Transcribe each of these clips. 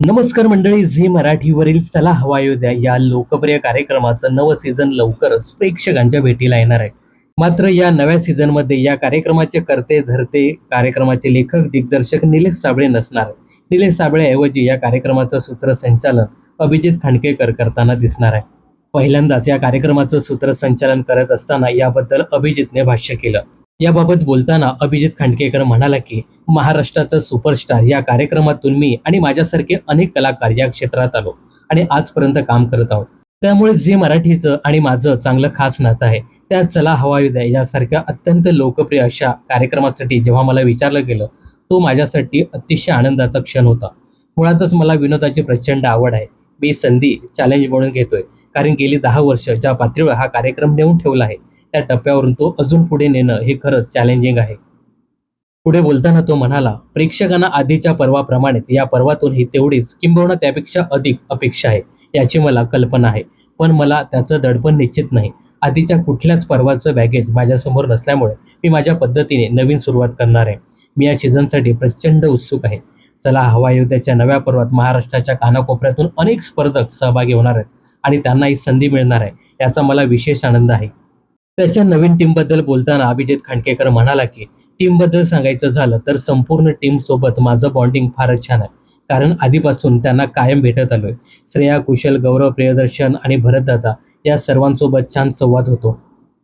नमस्कार मंडळी झी मराठीवरील चला हवा येऊ द्या या लोकप्रिय कार्यक्रमाचं नवं सीझन लवकरच प्रेक्षकांच्या भेटीला येणार आहे. मात्र या नव्या सीझनमध्ये या कार्यक्रमाचे करते धरते कार्यक्रमाचे लेखक दिग्दर्शक निलेश साबळे नसणार. निलेश साबळेऐवजी या कार्यक्रमाचं सूत्रसंचालन अभिजित खांडकेकर करताना दिसणार आहे. पहिल्यांदाच या कार्यक्रमाचं सूत्रसंचालन करत असताना याबद्दल अभिजितने भाष्य केलं. याबाबत बोलताना अभिजित खांडकेकर म्हणाला की महाराष्ट्राचा सुपरस्टार या कार्यक्रमातून मी आणि माझ्यासारखे अनेक कलाकार या क्षेत्रात आलो आणि आजपर्यंत काम करत आहोत. त्यामुळे जे मराठीचं आणि माझं चांगलं खास नातं आहे त्या चला हवा येऊ द्या यासारख्या अत्यंत लोकप्रिय अशा कार्यक्रमासाठी जेव्हा मला विचारलं गेलं तो माझ्यासाठी अतिशय आनंदाचा क्षण होता. मुळातच मला विनोदाची प्रचंड आवड आहे. मी संधी चॅलेंज म्हणून घेतोय. कारण गेली दहा वर्ष ज्या पातळीवर हा कार्यक्रम नेऊन ठेवला आहे त्या टप्प्यावरून तो अजून पुढे नेणं हे खरंच चॅलेंजिंग आहे. पुढे बोलताना तो म्हणाला प्रेक्षकांना आधीच्या पर्वाप्रमाणेच या पर्वातून ही तेवढीच किंबहुना त्यापेक्षा अधिक अपेक्षा आहे याची मला कल्पना आहे. पण मला त्याचं दडपण निश्चित नाही. आधीच्या कुठल्याच पर्वाचं बॅगेज माझ्यासमोर नसल्यामुळे मी माझ्या पद्धतीने नवीन सुरुवात करणार आहे. मी या सीझनसाठी प्रचंड उत्सुक आहे. चला हवा युद्धाच्या नव्या पर्वात महाराष्ट्राच्या कानाकोपऱ्यातून अनेक स्पर्धक सहभागी होणार आहेत आणि त्यांना ही संधी मिळणार आहे याचा मला विशेष आनंद आहे. त्याच्या नवीन टीमबद्दल बोलताना अभिजित खांडकेकर म्हणाला की टीमबद्दल सांगायचं झालं तर संपूर्ण टीम सोबत माझं बॉन्डिंग फारच छान आहे. कारण आधीपासून त्यांना कायम भेटत आलोय. श्रेया कुशल गौरव प्रियदर्शन आणि भरतदादा या सर्वांसोबत छान संवाद होतो.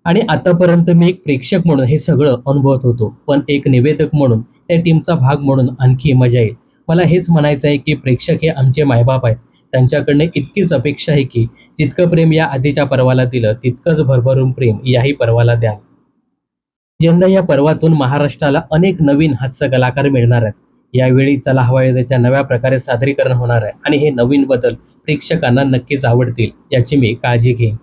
आणि आतापर्यंत मी एक प्रेक्षक म्हणून हे सगळं अनुभवत होतो. पण एक निवेदक म्हणून त्या टीमचा भाग म्हणून आणखी मजा येईल. मला हेच म्हणायचं आहे की प्रेक्षक हे आमचे मायबाप आहेत. त्यांच्याकडनं इतकीच अपेक्षा आहे की जितकं प्रेम या आधीच्या पर्वाला दिलं तितकंच भरभरून प्रेम याही पर्वाला द्या. यंदा या पर्वातून महाराष्ट्राला अनेक नवीन हास्य कलाकार मिळणार आहेत. यावेळी चला हवा नव्या प्रकारे सादरीकरण होणार आहे आणि हे नवीन बदल प्रेक्षकांना नक्कीच आवडतील याची मी काळजी घेईन.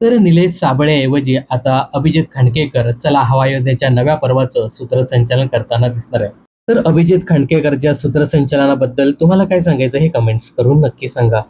तर निलेश साबळेऐवजी आता अभिजित खांडकेकर चला हवायोध्याच्या नव्या पर्वाचं सूत्रसंचालन करताना दिसणार आहे. तर अभिजित खांडकेकरच्या सूत्रसंचलनाबद्दल तुम्हाला काय सांगायचं हे कमेंट्स करून नक्की सांगा.